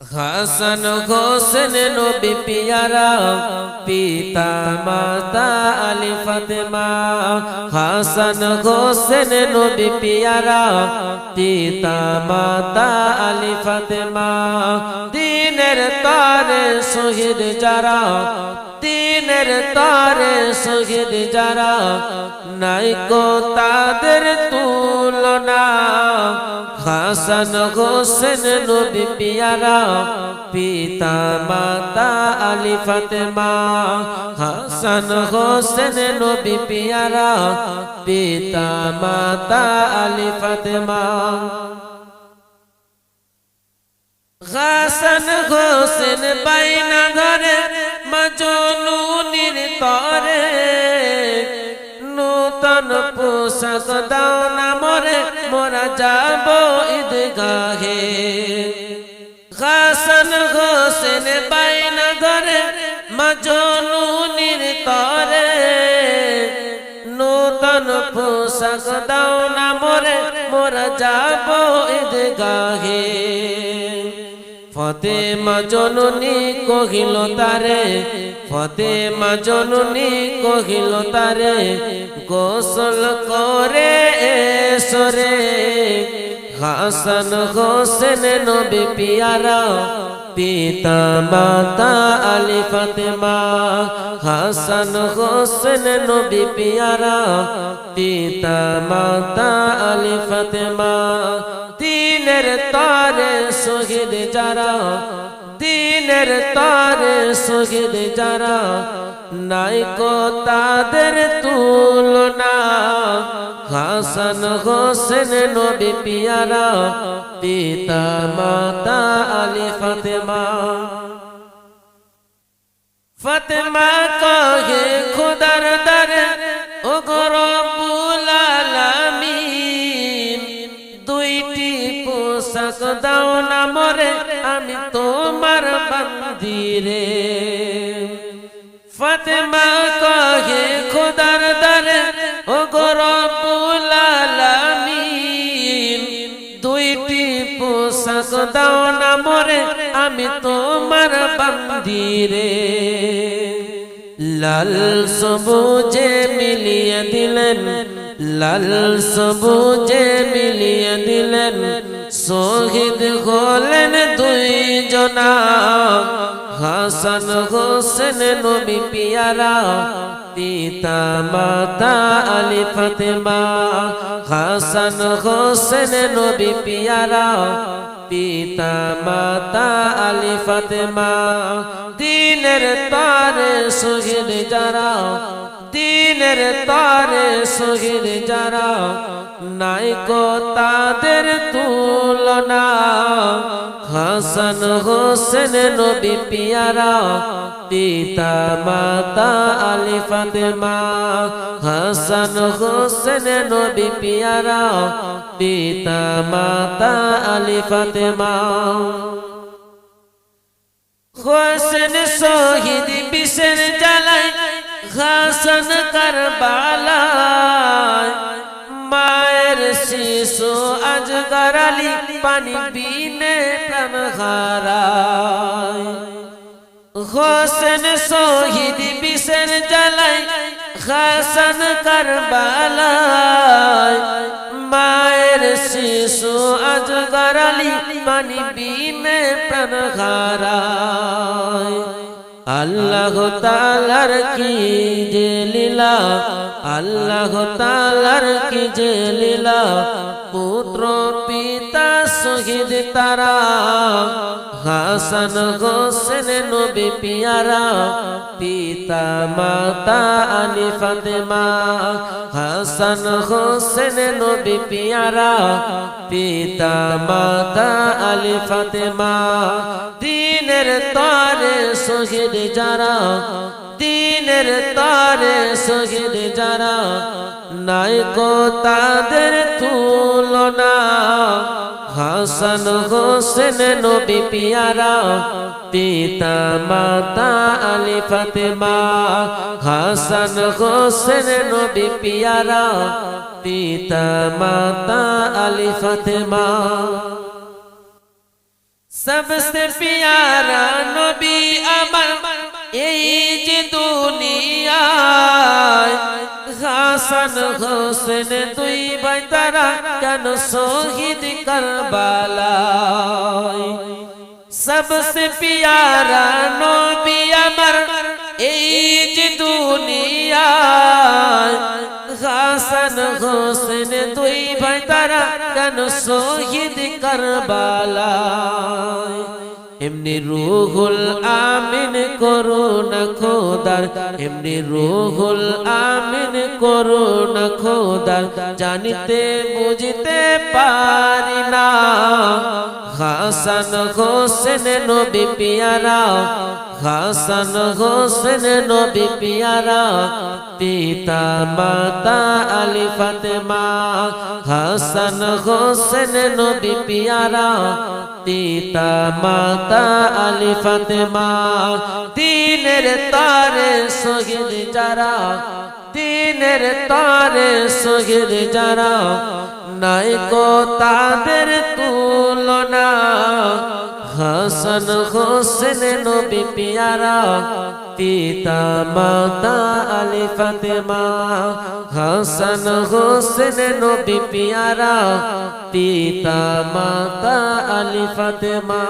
হাসান হোসেন নবী পিয়ারা, পিতা মাতা আলী ফাতেমা। হাসান হোসেন নবী পিয়ারা, পিতা মাতা আলী ফাতেমা। দিনের তারে শহীদ যারা, দিনের তারে শহীদ যারা নাইকো তাদের তুলনা হাসান হোসেন নবী পিয়ারা, পিতা মাতা আলী ফাতেমা। হাসান হোসেন নবী পিয়ারা, পিতা মাতা আলী ফাতেমা। হাসান হোসেন বাইনা ঘরে, মজনুনির তরে। নূতন পোশাক দাও না মরে যাব ঈদগাহে। হাসান হোসেন বাইনা ঘরে মজনুনির তরে। নূতন পোশাক দাও না মরে মোরা যাব ঈদগাহে। ফতেমা জননী কহিল, তারে ফতেমা জননী কহিল, তারে গোসল করে এসরে হাসান হোসেন নবী পিয়ারা, পিতা মাতা আলী ফাতেমা। হাসান হোসেন নবী পিয়ারা, পিতা মাতা আলী ফাতেমা। দিনের তারে শহীদ যারা দিনের তারে শহীদ যারা নাইকো তাদের তুলনা। হাসান হোসেন নবী পিয়ারা, পিতা মাতা আলী ফাতেমা। ফাতেমা কহে, খুদার দারে ও গরবুল আলামিন, দুইটি পোশাক দাও না মরে, আমি তোমার বান্দিরে। ফাতেমা কহে, খুদার দারে ও গরবুল আলামিন, দুইটি পোশাক দাও না মরে, আমি তোমার বান্দিরে। লাল সবুজে মিলিয়ে দিলেন লাল সবুজে মিলিয়ে দিলেন। শহীদ হলেন দুই জনা হাসান হোসেন, নবী পিয়ারা, পিতা মাতা, আলী ফাতেমা। হাসান হোসেন, নবী পিয়ারা, পিতা মাতা, আলী ফাতেমা। দিনের তারে শহীদ যারা দিনের তারে শহীদ যারা, নাইকো তাদের তুলনা। হাসান হোসেন নবী পিয়ারা, পিতা মাতা আলী ফাতেমা। হাসান হোসেন নবী পিয়ারা, পিতা মাতা আলী ফাতেমা। হোসেন শহীদ বিশের জ্বালায় হাসান কারবালায় মায়ের শিশু আজ গরালি পানি বিনে প্রাণ হারায়। হোসেন শহীদ বিশের জ্বালায় হাসান কারবালায়, মায়ের শিশু আজ গরালি পানি বিনে প্রাণ হারায়। আল্লাহ তালার কি যে লীলা? আল্লাহ তালার কি যে লীলা? পুত্র, পিতা, শহীদ তারা, হাসান হোসেন, নবী পিয়ারা, পিতা, মাতা আলী ফাতেমা, হাসান হোসেন, নবী পিয়ারা, পিতা, মাতা, আলী ফাতেমা দিনের তারে শহীদ যারা, দিনের তারে শহীদ যারা নাইকো তাদের তুলনা। হাসান হোসেন নবী পিয়ারা, পিতা মাতা আলী ফাতেমা। হাসান হোসেন নবী পিয়ারা, পিতা মাতা আলী ফাতেমা। সবসে পিয়ারা নবী আমার এই যে দুনিয়ায় হাসান হোসেন তুই ভাই তারা কেন শহীদ করবালায় সবসে পিয়ারা নবী আমার তারা শহীদ করবালা এমনি রুহুল আমিন করুন খোদার, এমনি রুহুল আমিন করুন খোদার। জানিতে বুঝতে পারি না। হাসান হোসেন নবী পিয়ারা, হাসান হোসেন নবী পিয়ারা, পিতা মাতা আলী ফাতেমা, হাসান হোসেন নবী পিয়ারা, পিতা মাতা আলী ফাতেমা, দিনের তারে শহীদ যারা, দিনের তারে শহীদ যারা নাই কো তাদের তুলনা। হাসান হোসেন নবী পিয়ারা, পিতা মাতা আলী ফাতেমা। হাসান হোসেন নবী পিয়ারা, পিতা মাতা আলী ফাতেমা।